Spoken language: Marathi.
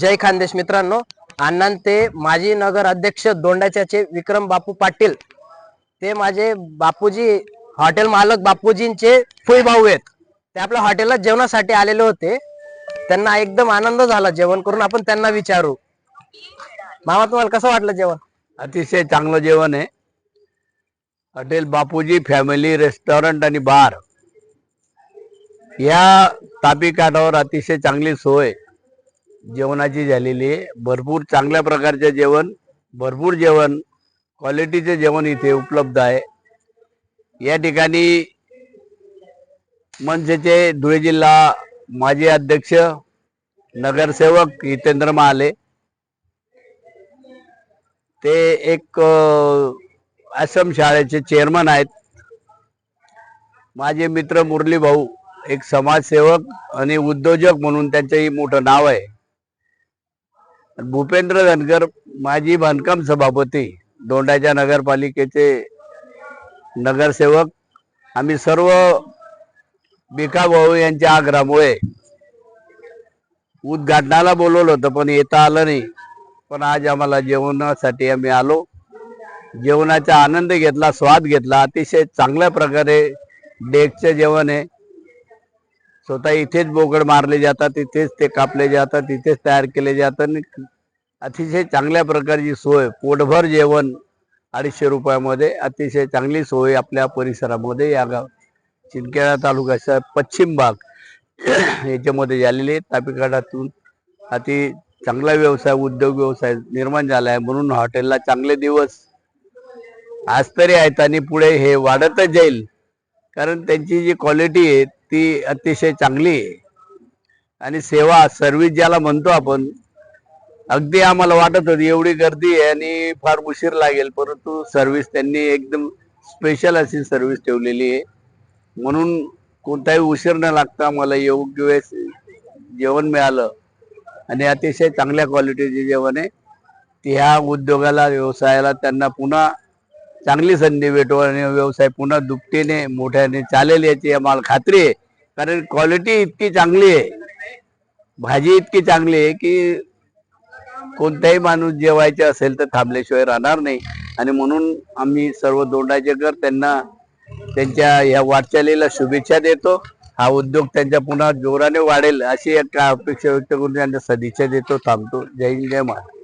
जय खानदेश मित्रांनो अण्णां ते माजी नगर अध्यक्ष दोंडाच्याचे विक्रम बापू पाटील ते माझे बापूजी हॉटेल मालक बापूजींचे फुई भाऊ आहेत. ते आपल्या हॉटेलला जेवणासाठी आलेले होते. त्यांना एकदम आनंद झाला जेवण करून आपण त्यांना विचारू. मामा तुम्हाला कसं वाटलं जेवण? अतिशय चांगलं जेवण आहे. हॉटेल बापूजी फॅमिली रेस्टॉरंट आणि बार. या तापी काठावर अतिशय चांगली सोय. जेवणाची झालेली आहे. भरपूर चांगल्या प्रकारचे जेवण भरपूर जेवण क्वालिटीचे जेवण इथे उपलब्ध आहे. या ठिकाणी मनसेचे धुळे जिल्हा माजी अध्यक्ष नगरसेवक हितेंद्र महाले. ते एक आश्रम शाळेचे चेअरमन आहेत. माझे मित्र मुरली भाऊ एक समाजसेवक आणि उद्योजक म्हणून त्यांचंही मोठं नाव आहे. भूपेंद्र धनगर माजी बांधकाम सभापती दोंडाच्या नगरपालिकेचे नगरसेवक. आम्ही सर्व भिका भाऊ यांच्या आग्रहामुळे उद्घाटनाला बोलवलं होतं पण येता आलं नाही. पण आज आम्हाला जेवणासाठी आम्ही आलो. जेवणाचा आनंद घेतला स्वाद घेतला. अतिशय चांगल्या प्रकारे डेकचं जेवण आहे. स्वतः इथेच बोकड मारले जातात इथेच ते कापले जातात इथेच तयार केले जातात आणि अतिशय चांगल्या प्रकारची सोय पोटभर जेवण अडीचशे रुपयामध्ये अतिशय चांगली सोय आपल्या परिसरामध्ये या गाव चिंकेळा तालुक्याचा पश्चिम भाग याच्यामध्ये झालेली आहे. तापिकाडातून अति चांगला व्यवसाय उद्योग व्यवसाय निर्माण झाला आहे. म्हणून हॉटेलला चांगले दिवस आज तरी आहेत आणि पुढे हे वाढतच जाईल. कारण त्यांची जी क्वालिटी आहे ती अतिशय चांगली आहे. आणि सेवा सर्व्हिस ज्याला म्हणतो आपण अगदी आम्हाला वाटत होती एवढी गर्दी आहे आणि फार उशीर लागेल परंतु सर्व्हिस त्यांनी एकदम स्पेशल अशी सर्व्हिस ठेवलेली आहे. म्हणून कोणताही उशीर न लागता मला योग्य वेळेस जेवण मिळालं. आणि अतिशय चांगल्या क्वालिटीचे जेवण आहे. ह्या उद्योगाला व्यवसायाला त्यांना पुन्हा चांगली संधी भेटो आणि व्यवसाय पुन्हा दुपटीने मोठ्याने चालेल याची आम्हाला खात्री आहे. कारण क्वालिटी इतकी चांगली आहे. भाजी इतकी चांगली आहे की कोणताही माणूस जेवायचे असेल तर थांबल्याशिवाय राहणार नाही. आणि म्हणून आम्ही सर्व दोंडाचेकर त्यांना त्यांच्या या वाटचालीला शुभेच्छा देतो. हा उद्योग त्यांच्या पुन्हा जोराने वाढेल अशी एक अपेक्षा व्यक्त करून त्यांना सदिच्छा देतो. थांबतो. जय हिंद जय महाराज